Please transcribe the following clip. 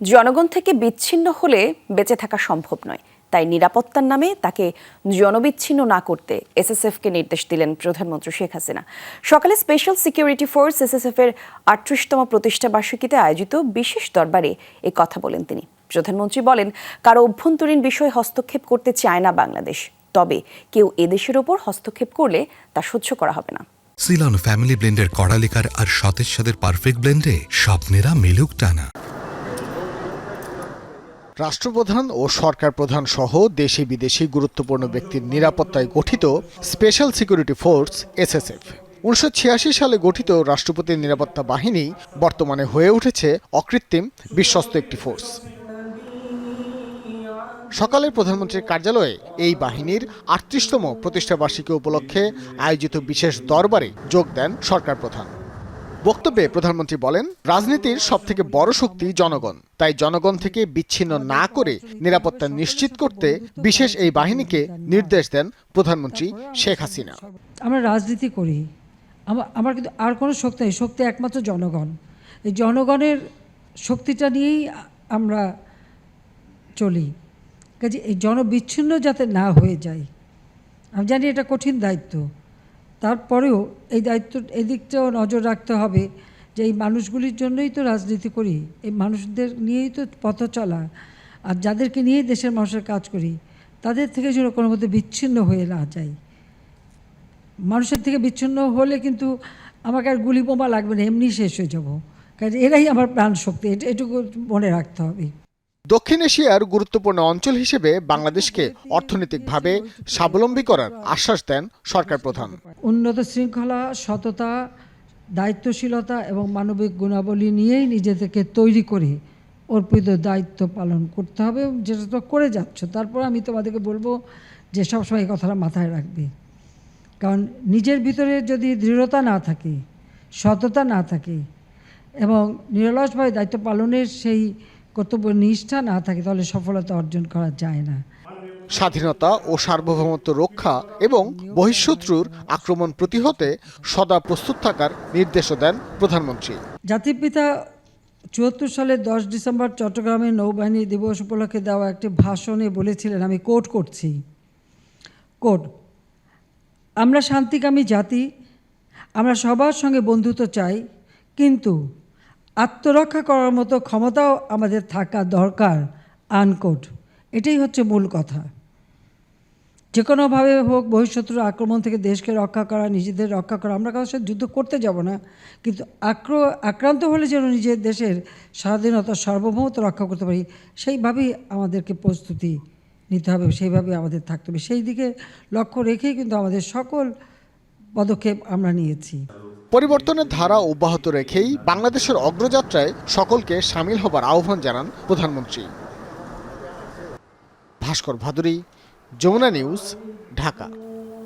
জনগণ থেকে বিচ্ছিন্ন হলে বেঁচে থাকা সম্ভব নয়। তাই নিরাপত্তার নামে তাকে জনবিচ্ছিন্ন না করতে এসএসএফকে নির্দেশ দিলেন প্রধানমন্ত্রী শেখ হাসিনা। সকালে স্পেশাল সিকিউরিটি ফোর্স এসএসএফ এর আটত্রিশতম প্রতিষ্ঠা বার্ষিকীতে আয়োজিত বিশেষ দরবারে এ কথা বলেন তিনি। প্রধানমন্ত্রী বলেন, কারও অভ্যন্তরীণ বিষয়ে হস্তক্ষেপ করতে চায় না বাংলাদেশ। তবে কেউ এদেশের ওপর হস্তক্ষেপ করলে তা সহ্য করা হবে না। সিলন ফ্যামিলি ব্লেন্ডের কড়ালিকার আর সতেজ সাদের পারফেক্ট ব্লেন্ডে স্বপ্নেরা মিলুক টানা। রাষ্ট্রপ্রধান ও সরকার প্রধান সহ দেশি বিদেশি গুরুত্বপূর্ণ ব্যক্তির নিরাপত্তায় গঠিত স্পেশাল সিকিউরিটি ফোর্স এসএসএফ। উনিশশো ছিয়াশি সালে গঠিত রাষ্ট্রপতির নিরাপত্তা বাহিনী বর্তমানে হয়ে উঠেছে অকৃত্রিম, বিশ্বস্ত একটি ফোর্স। সকালে প্রধানমন্ত্রীর কার্যালয়ে এই বাহিনীর আটত্রিশতম প্রতিষ্ঠাবার্ষিকী উপলক্ষে আয়োজিত বিশেষ দরবারে যোগ দেন সরকার প্রধান বক্তব্যে প্রধানমন্ত্রী বলেন, রাজনীতির সবথেকে বড় শক্তি জনগণ। তাই জনগণ থেকে বিচ্ছিন্ন না করে নিরাপত্তা নিশ্চিত করতে বিশেষ এই বাহিনীকে নির্দেশ দেন প্রধানমন্ত্রী শেখ হাসিনা। আমরা রাজনীতি করি। আমার আমার কিন্তু আর কোনো শক্তি নেই, শক্তি একমাত্র জনগণ। এই জনগণের শক্তিটা নিয়েই আমরা চলি। কাজে এই জনবিচ্ছিন্ন যাতে না হয়ে যায়, আমি জানি এটা কঠিন দায়িত্ব। তারপরেও এই দায়িত্ব এদিকটাও নজর রাখতে হবে যে এই মানুষগুলির জন্যই তো রাজনীতি করি, এই মানুষদের নিয়েই তো পথ চলা। আর যাদেরকে নিয়েই দেশের মানুষের কাজ করি, তাদের থেকে যেন কোনো মধ্যে বিচ্ছিন্ন হয়ে না যায় মানুষের থেকে বিচ্ছিন্ন হলে কিন্তু আমাকে আর গুলি বোমা লাগবে না, এমনি শেষ হয়ে যাব। কারণ এরাই আমার প্রাণ শক্তি এটা এটুকু মনে রাখতে হবে। দক্ষিণ এশিয়ার গুরুত্বপূর্ণ অঞ্চল হিসেবে বাংলাদেশকে অর্থনৈতিকভাবে স্বাবলম্বী করার আশ্বাস দেন সরকার প্রধান। উন্নত শৃঙ্খলা, সততা, দায়িত্বশীলতা এবং মানবিক গুণাবলী নিয়েই নিজেদেরকে তৈরি করে অর্পিত দায়িত্ব পালন করতে হবে যেটা তো করে যাচ্ছ। তারপর আমি তোমাদেরকে বলব যে সবসময় এই কথাটা মাথায় রাখবে। কারণ নিজের ভিতরে যদি দৃঢ়তা না থাকে, সততা না থাকে এবং নিরলসভাবে দায়িত্ব পালনের সেই কর্তব্য নিষ্ঠা না থাকে তাহলে সফলতা অর্জন করা যায় না। স্বাধীনতা ও সার্বভৌমত্ব রক্ষা এবং বহিঃশত্রুর আক্রমণ প্রতিহতে সদা প্রস্তুত থাকার নির্দেশও দেন প্রধানমন্ত্রী। জাতির পিতা চুয়াত্তর সালে দশ ডিসেম্বর চট্টগ্রামে নৌবাহিনী দিবস উপলক্ষে দেওয়া একটি ভাষণে বলেছিলেন আমি কোট করছি। কোট আমরা শান্তিকামী জাতি আমরা সবার সঙ্গে বন্ধুত্ব চাই কিন্তু আত্মরক্ষা করার মতো ক্ষমতাও আমাদের থাকা দরকার, আনকোট। এটাই হচ্ছে মূল কথা। যে কোনোভাবে হোক বহিঃশত্রুর আক্রমণ থেকে দেশকে রক্ষা করা, নিজেদের রক্ষা করা, আমরা কারোর সাথে যুদ্ধ করতে যাব না, কিন্তু আক্র, আক্রান্ত হলে যেন নিজের দেশের স্বাধীনতা সার্বভৌমত্ব রক্ষা করতে পারি, সেইভাবেই আমাদেরকে প্রস্তুতি নিতে হবে সেইভাবে আমাদের থাকতে হবে। সেই দিকে লক্ষ্য রেখেই কিন্তু আমাদের সকল পদক্ষেপ আমরা নিয়েছি। পরিবর্তনের ধারা অব্যাহত রেখেই বাংলাদেশের অগ্রযাত্রায় সকলকে সামিল হবার আহ্বান জানান প্রধানমন্ত্রী। ভাস্কর ভাদুরী, যমুনা নিউজ, ঢাকা।